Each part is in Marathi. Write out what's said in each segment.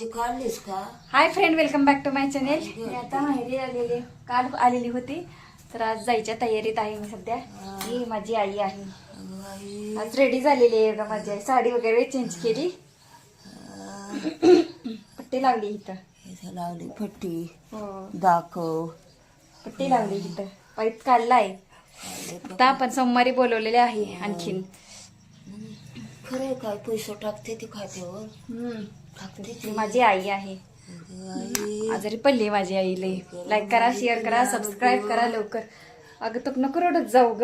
जी काढलीस का? Hi friend welcome back to my channel मी आता माहेरी आलेली काल आलेली होती. तर आज जायच्या तयारीत आहे मी सध्या. ही. माझी आई आहे. आज रेडी झालेली आहे बघा माझी आई. साडी वगैरे चेंज केली. पट्टी लावली इथं. इथं लावली पट्टी. हो. दाखव. पट्टी लावली इथं. पाईप काढलाय आता आपण सोमवारी बोलवलेले आहे आणखीन. खरंय काय? पैसे टाकते ती खात्यावर. ती माझी आई आहे. आजारी पडली माझी आई लई. लाईक करा शेअर करा सबस्क्राईब करा लवकर. अगं तो नको रडत जाऊ ग.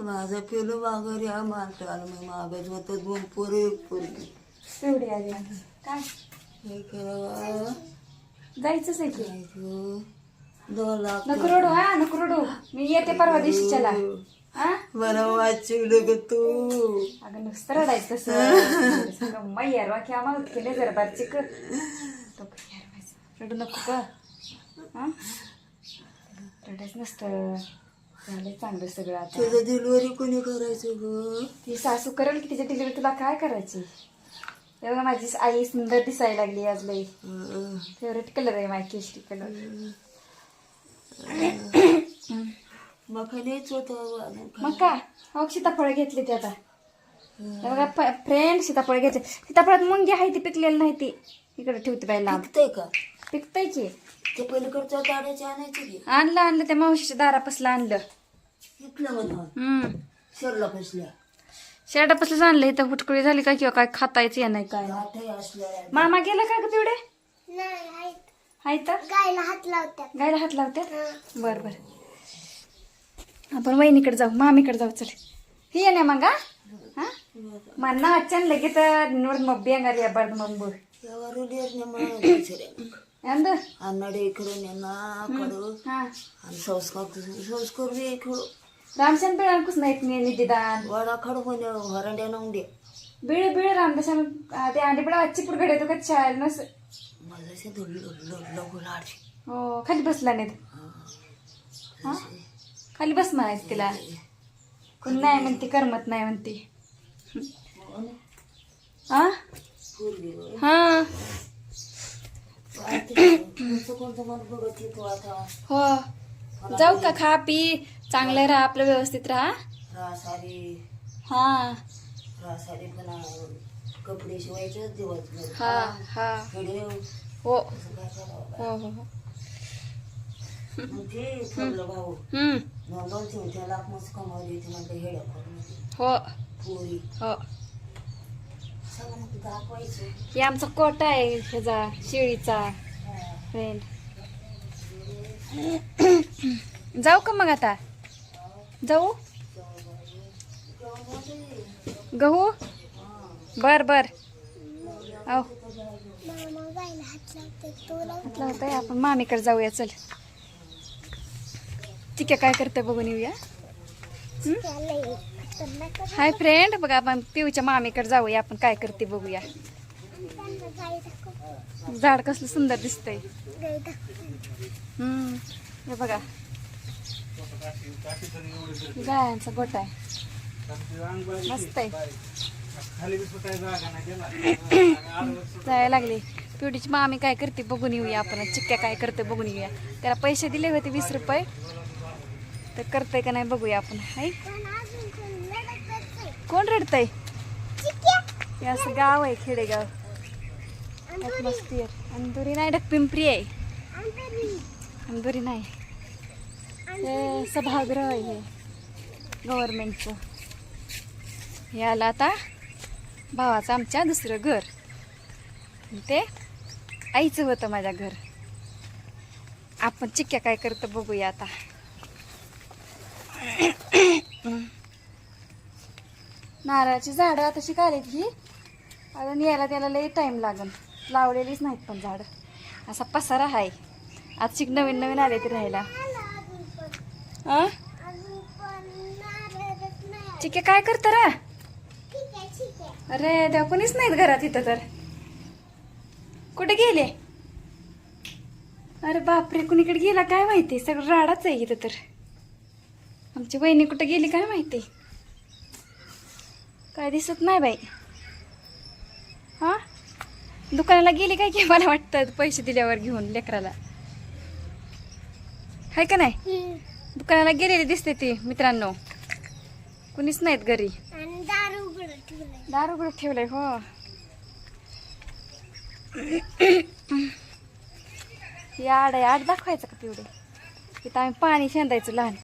माझं पिलू माघारी या मारताल मी मागत होतं दोन पोरं एक पोरगी. एवढी आली काय? हे केलं जायचंच आहे की? दोन लाख. नको रडू हा नको रडू. मी येते परवा दिवशी चला. हा? वाचवलं ग तू. अगं नुसतं रडायचं तसं मैयार वाक्य आम्हाला केले जरा बारची कर यारवायचं. रडू नको ग. हा? रडायचं नसतं. झालंय चांगलं सगळं आता. तुझं डिलिव्हरी कोणी करायचं ग? ती सासू करेल की तिच्या डिलिव्हरी तुला काय करायची? तेव्हा माझी आई सुंदर दिसायला लागली आज लई. फेवरेट कलर आहे माझी केशरी कलर मग नाहीच होतं मग काय हो सीताफळ घेतली ते आता. बघा फ्रेंड सीताफळ घेतले सीताफळात मुंगी आहे ती पिकलेली नाही ती. इकडे ठेवते बाई लांब. लागतंय का? पिकतय की. ते पलीकडच्या गाड्याची आणायची की? आणलं आणलं त्या मावशीच्या दारापासलं आणलं. इथलं म्हणून? हम्म. शरला फसल्या. शेरडापासलंच आणलं इथं फुटकुळी झाली का किंवा काय खातायचं या नाही काय. असल्या. मामा गेला का ग तेवढे नाही आहेत. आहे तर? गायला हात लावतात गायला हात लावतात बर बर. आपण वहिनीकडे जाऊ मामीकडे जाऊ चल. ही आहे ना मग. हा? मन्ना ಅಚ್ಚನ್ ಲಗಿತ ನೋಡಿ ಮಬ್ಬಿ ಹಂಗಾರಿ ಹಬ್ಬಾರ್ದು ಮಂಬು ఎవరు లేరు నిమ్మ ಅಂದು అన్నాడు ఇక్కడ నిన్న అక్కడు ಹಾ అని సంస్కార సంస్కృతి ఇక్కడ ರಾಮಸನ್ ಬೀಳ ಅನ್ಕುಸ್ ನೀ ನಿದ್ದಿದಾನ್ వాడు అక్కడ పోయిన వరండేనా ఉండే ಬೀಳ ಬೀಳ ರಾಮದಶನ ಅದೇ ಅಂಡಿ ಬಿಡ ಹಚ್ಚಿ ಪುಡ್ಗಡೆ तो कच्चा नस माझ्याशी गुलाडी हो खाली बसला नाही हा खाली बस म्हणायचं तिला कोण नाही म्हणते करमत नाही म्हणते हा? हा. हो. जाऊ का खा पी. चांगलं राहा आपलं व्यवस्थित राहा. हा. कपडे शिवायचे दिवसभर हा. हा. हो हो हो. हो भाऊ ठेवून त्या लाख मस्त कमावली होती करून हो. हो. हे आमचा कोटा आहे ह्याचा शेळीचा. फ्रेंड जाऊ का मग आता? जाऊ? गहू? बर बर. आपण. मामीकडे जाऊया चल. ठीक आहे काय करते बघून येऊया. हाय फ्रेंड बघा आपण पिऊच्या मामीकडे जाऊया आपण काय करते बघूया. झाड कसलं सुंदर दिसतंय. हम्म हे बघा. गायांचा गोटा आहे. मस्त आहे. जायला लागली. पिवडीची मामी काय करते बघून येऊया आपण. चिक्क्या काय करते बघून येऊया. त्याला पैसे दिले होते वीस रुपये. तर करतंय का नाही बघूया आपण. हाय पण अजून कोण लढत करतोय कोण रडतंय? हे असं गाव आहे खेडेगाव. ॲटमॉस्फिअर अंधुरी. नाही पिंपरी आहे. अंधुरी. नाही. हे सभागृह आहे हे गव्हर्नमेंटचं हे आलं आता भावाचं आमच्या दुसरं घर. ते आईचं होतं माझ्या घर. आपण चिक्क्या काय करतं बघूया आता. नारळाची झाडं आता शिकायलीत ही. अजून यायला त्याला लई टाईम लागन. लावलेलीच नाहीत पण झाडं. असा पसारा आहे आज शिक नवीन नवीन आले ते राहायला. अजून ठीक आहे काय करतं रा? अरे देवा कोणीच नाहीत घरात इथं तर. कुठे गेले? अरे बापरे कुणीकडे गेला काय माहिती? सगळं राडाच आहे इथं तर. आमची बहिणी कुठं गेली काय माहिती? काय दिसत नाही बाई. हा? दुकानाला गेली काय की मला वाटतं पैसे दिल्यावर घेऊन लेकराला? हाय का नाही. दुकानाला गेलेली दिसते ती मित्रांनो. कुणीच नाहीत घरी. आणि दारू उघडं ठेवलंय. हो. या आड आहे आड दाखवायचं का पिवडे इथं आम्ही पाणी शेंदायचं लहान.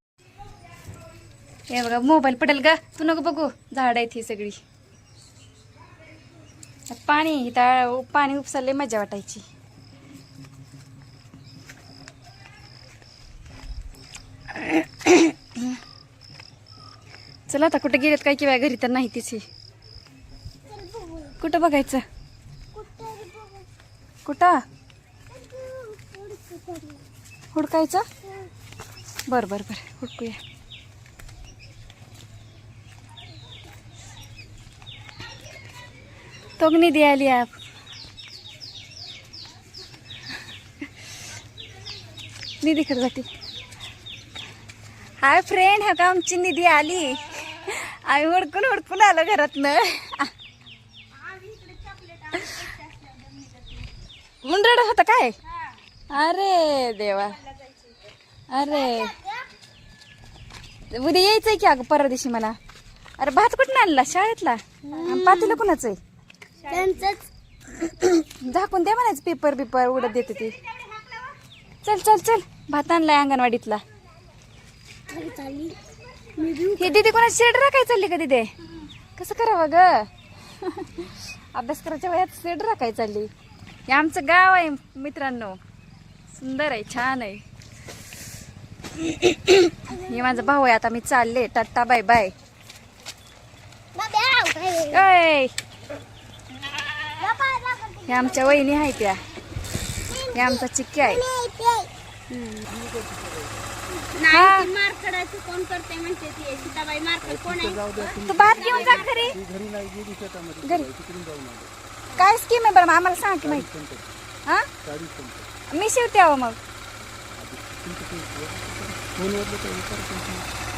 हे बघा मोबाईल पडेल का तू नको बघू. झाड आहेत ही सगळी. पाणी इथं पाणी उपसायला मजा वाटायची. चला आता कुठे गेलेत काय किंवा घरी तर नाही तिची. कुठं बघायचं? कुठं? हुडकायचं? बरं बरं बरं. हुडकूया. तो निधी आली आप निधीकडे जाते हाय फ्रेंड हा का आमची निधी आली आम्ही हुडकून हुडकून आलो घरातनं मुंडड होता काय? अरे देवा। अरे। उद्या यायचंय की अगं परवा दिवशी मला? अरे भात कुठून आणला? शाळेतला? पातीला कुणाचं आहे त्यांचंच. झाकून दे म्हणायचं पेपर बिपर उडत देते ती. चल चल चल. भात आणलाय अंगणवाडीतला. हे दीदी कोणा शेड राखाय चालली का दिदे? कसं करावं ग? अभ्यास करायच्या वयात शेड राखाय चालली. हे आमचं गाव आहे मित्रांनो. सुंदर आहे छान आहे. हे माझा भाऊ आहे आता मी चालले. Tata bye bye. बाबा, हे आमच्या वहिनी आहेत त्या. हे आमचा चिक्की आहे. मारखडाचं कोण करते म्हणते ती? सीताबाई मारखड कोण आहे? तू भात घेऊन जा घरी. घरी. काय स्कीम आहे बरं? आम्हाला सांग की माहिती. हा? मी शिवते अहो मग.